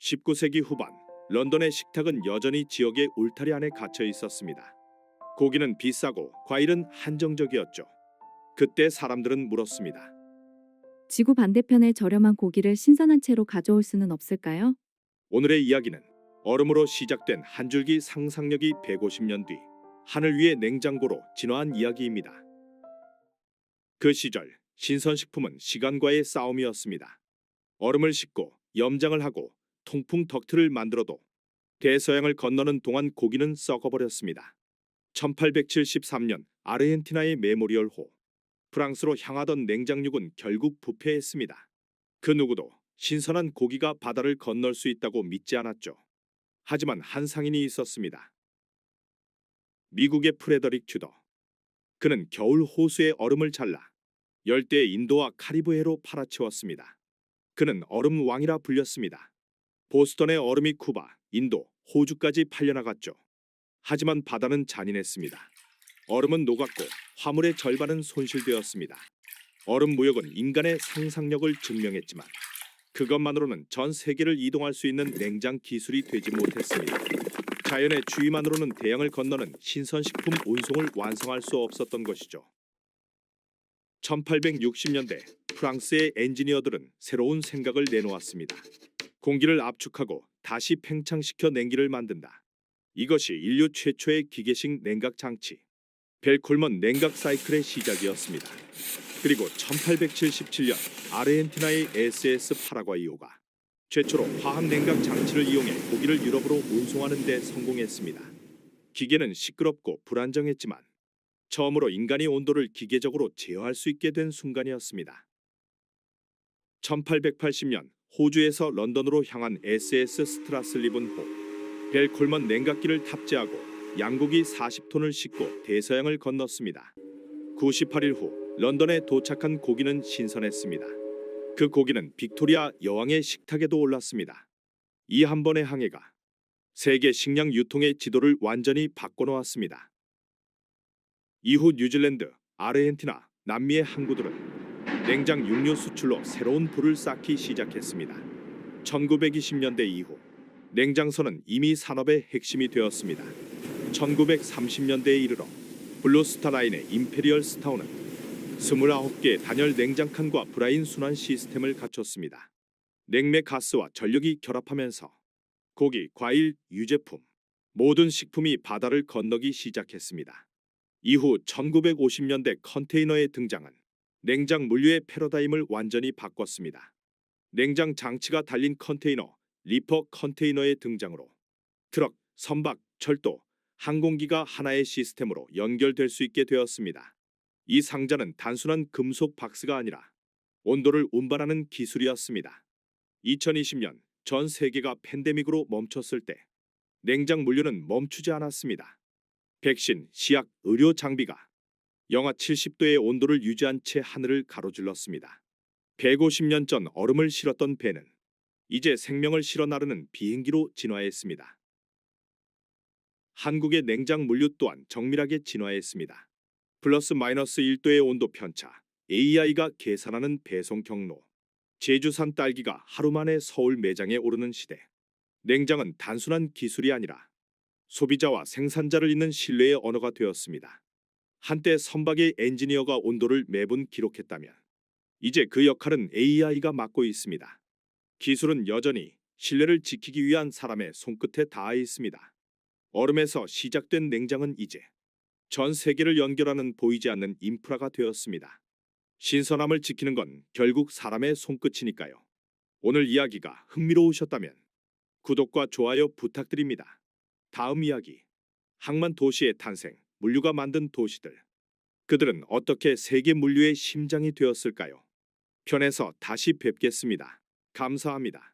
19세기 후반 런던의 식탁은 여전히 지역의 울타리 안에 갇혀 있었습니다. 고기는 비싸고 과일은 한정적이었죠. 그때 사람들은 물었습니다. 지구 반대편에 저렴한 고기를 신선한 채로 가져올 수는 없을까요? 오늘의 이야기는 얼음으로 시작된 한 줄기 상상력이 150년 뒤 하늘 위의 냉장고로 진화한 이야기입니다. 그 시절 신선식품은 시간과의 싸움이었습니다. 얼음을 싣고 염장을 하고 통풍 덕트를 만들어도 대서양을 건너는 동안 고기는 썩어버렸습니다. 1873년 아르헨티나의 메모리얼호 프랑스로 향하던 냉장육은 결국 부패했습니다. 그 누구도 신선한 고기가 바다를 건널 수 있다고 믿지 않았죠. 하지만 한 상인이 있었습니다. 미국의 프레더릭 주더. 그는 겨울 호수의 얼음을 잘라 열대 인도와 카리브해로 팔아치웠습니다. 그는 얼음 왕이라 불렸습니다. 보스턴의 얼음이 쿠바, 인도, 호주까지 팔려나갔죠. 하지만 바다는 잔인했습니다. 얼음은 녹았고 화물의 절반은 손실되었습니다. 얼음 무역은 인간의 상상력을 증명했지만 그것만으로는 전 세계를 이동할 수 있는 냉장 기술이 되지 못했습니다. 자연의 주의만으로는 대양을 건너는 신선식품 운송을 완성할 수 없었던 것이죠. 1860년대 프랑스의 엔지니어들은 새로운 생각을 내놓았습니다. 공기를 압축하고 다시 팽창시켜 냉기를 만든다. 이것이 인류 최초의 기계식 냉각 장치 벨콜먼 냉각 사이클의 시작이었습니다. 그리고 1877년 아르헨티나의 SS 파라과이오가 최초로 화학 냉각 장치를 이용해 고기를 유럽으로 운송하는 데 성공했습니다. 기계는 시끄럽고 불안정했지만 처음으로 인간이 온도를 기계적으로 제어할 수 있게 된 순간이었습니다. 1880년 호주에서 런던으로 향한 SS 스트라슬리븐호 벨콜먼 냉각기를 탑재하고 양고기 40톤을 싣고 대서양을 건넜습니다. 98일 후 런던에 도착한 고기는 신선했습니다. 그 고기는 빅토리아 여왕의 식탁에도 올랐습니다. 이 한 번의 항해가 세계 식량 유통의 지도를 완전히 바꿔놓았습니다. 이후 뉴질랜드, 아르헨티나, 남미의 항구들은 냉장 육류 수출로 새로운 불을 쌓기 시작했습니다. 1920년대 이후 냉장선은 이미 산업의 핵심이 되었습니다. 1930년대에 이르러 블루스타 라인의 임페리얼 스타운은 29개의 단열 냉장칸과 브라인 순환 시스템을 갖췄습니다. 냉매 가스와 전력이 결합하면서 고기, 과일, 유제품, 모든 식품이 바다를 건너기 시작했습니다. 이후 1950년대 컨테이너의 등장은 냉장 물류의 패러다임을 완전히 바꿨습니다. 냉장 장치가 달린 컨테이너, 리퍼 컨테이너의 등장으로 트럭, 선박, 철도, 항공기가 하나의 시스템으로 연결될 수 있게 되었습니다. 이 상자는 단순한 금속 박스가 아니라 온도를 운반하는 기술이었습니다. 2020년 전 세계가 팬데믹으로 멈췄을 때 냉장 물류는 멈추지 않았습니다. 백신, 시약, 의료 장비가 영하 70도의 온도를 유지한 채 하늘을 가로질렀습니다. 150년 전 얼음을 실었던 배는 이제 생명을 실어 나르는 비행기로 진화했습니다. 한국의 냉장 물류 또한 정밀하게 진화했습니다. 플러스 마이너스 1도의 온도 편차, AI가 계산하는 배송 경로, 제주산 딸기가 하루 만에 서울 매장에 오르는 시대. 냉장은 단순한 기술이 아니라 소비자와 생산자를 잇는 신뢰의 언어가 되었습니다. 한때 선박의 엔지니어가 온도를 매분 기록했다면 이제 그 역할은 AI가 맡고 있습니다. 기술은 여전히 신뢰를 지키기 위한 사람의 손끝에 닿아 있습니다. 얼음에서 시작된 냉장은 이제 전 세계를 연결하는 보이지 않는 인프라가 되었습니다. 신선함을 지키는 건 결국 사람의 손끝이니까요. 오늘 이야기가 흥미로우셨다면 구독과 좋아요 부탁드립니다. 다음 이야기. 항만 도시의 탄생, 물류가 만든 도시들. 그들은 어떻게 세계 물류의 심장이 되었을까요? 편에서 다시 뵙겠습니다. 감사합니다.